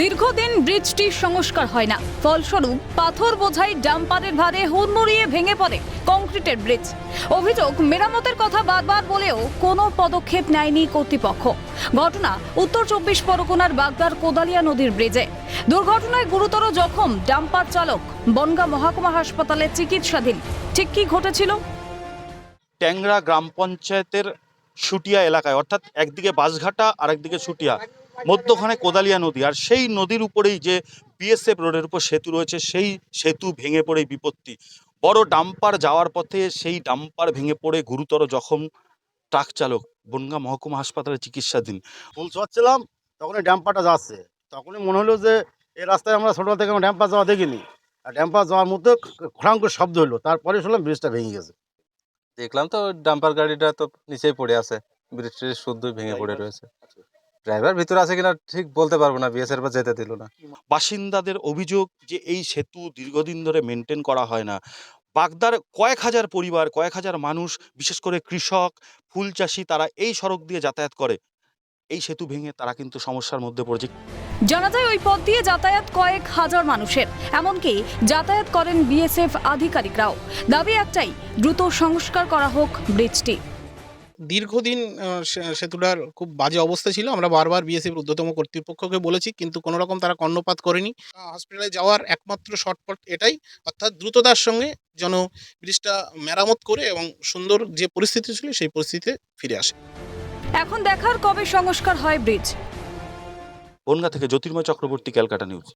দীর্ঘদিন ব্রিজটি সংস্কার হয় না। ফলস্বরূপ, পাথর বোঝাই ডাম্পারের ভারে হুড়মুড়িয়ে ভেঙে পড়ে কংক্রিটের ব্রিজ। অভিযোগ, মেরামতের কথা বারবার বলেও কোনো পদক্ষেপ নেয়নি কর্তৃপক্ষ। ঘটনা উত্তর চব্বিশ পরগনার বাগদার কোদালিয়া নদীর ব্রিজে। দুর্ঘটনায় গুরুতর জখম ডাম্পার চালক, বনগা মহকুমা হাসপাতালে চিকিৎসাধীন। ঠিক কি ঘটেছিল? ট্যাংরা গ্রাম পঞ্চায়েতের সুটিয়া এলাকায়, অর্থাৎ একদিকে বাঁশঘাটা আর একদিকে সুটিয়া। মধ্যখানে কোদালিয়া নদী। আর সেই নদীর উপরেই যে বিএসএফ রোডের উপর সেতু রয়েছে সেই সেতু ভেঙে পড়ে বিপত্তি। বড় ডাম্পার যাওয়ার পথে সেই ডাম্পার ভেঙে পড়ে গুরুতর জখম ট্রাক চালক বনগা মহকুমা হাসপাতালে চিকিৎসাধীন। ফুল চড়ছিলাম তখনই ড্যাম্পারটা যাচ্ছে। তখনই মনে হলো যে এই রাস্তায় আমরা ছোটো থেকে ড্যাম্পার যাওয়া দেখিনি। আর ড্যাম্পার যাওয়ার মধ্যে খড়াং করে শব্দ হলো তারপরে শুনলাম ব্রিজটা ভেঙে গেছে। দেখলাম তো ডাম্পার গাড়িটা তো নিচেই পড়ে আছে ব্রিজটি শুদ্ধই ভেঙে পড়ে রয়েছে। ড্রাইভার ভিতরে আছে কিনা ঠিক বলতে পারব না বিএসএর বা যেতে দিল না। বাসিন্দাদের অভিযোগ যে এই সেতু দীর্ঘদিন ধরে মেনটেন করা হয় না। বাগদার কয়েক হাজার পরিবার কয়েক হাজার মানুষ বিশেষ করে কৃষক ফুল চাষি তারা এই সড়ক দিয়ে যাতায়াত করে। এই সেতু ভেঙে তারা কিন্তু সমস্যার মধ্যে পড়েছে। জানা যায় ওই পথ দিয়ে যাতায়াত কয়েক হাজার মানুষের। এমনকি যাতায়াত করেন বিএসএফ আধিকারিকরাও। দাবি একটাই দ্রুত সংস্কার করা হোক ব্রিজটি। দীর্ঘদিন সে- সেতুটার খুব বাজে অবস্থা ছিল। আমরা বারবার বিএসএফ ঊর্ধ্বতম কর্তৃপক্ষকে বলেছি কিন্তু কোনো রকম তারা কর্ণপাত করেনি। হসপিটালে যাওয়ার একমাত্র শর্টপট এটাই অর্থাৎ দ্রুততার সঙ্গে যেন ব্রিজটা মেরামত করে এবং সুন্দর যে পরিস্থিতি ছিল সেই পরিস্থিতিতে ফিরে আসে। এখন দেখার কবে সংস্কার হয় ব্রিজ? বনগা থেকে জ্যোতির্ময় চক্রবর্তী ক্যালকাটা নিউজ।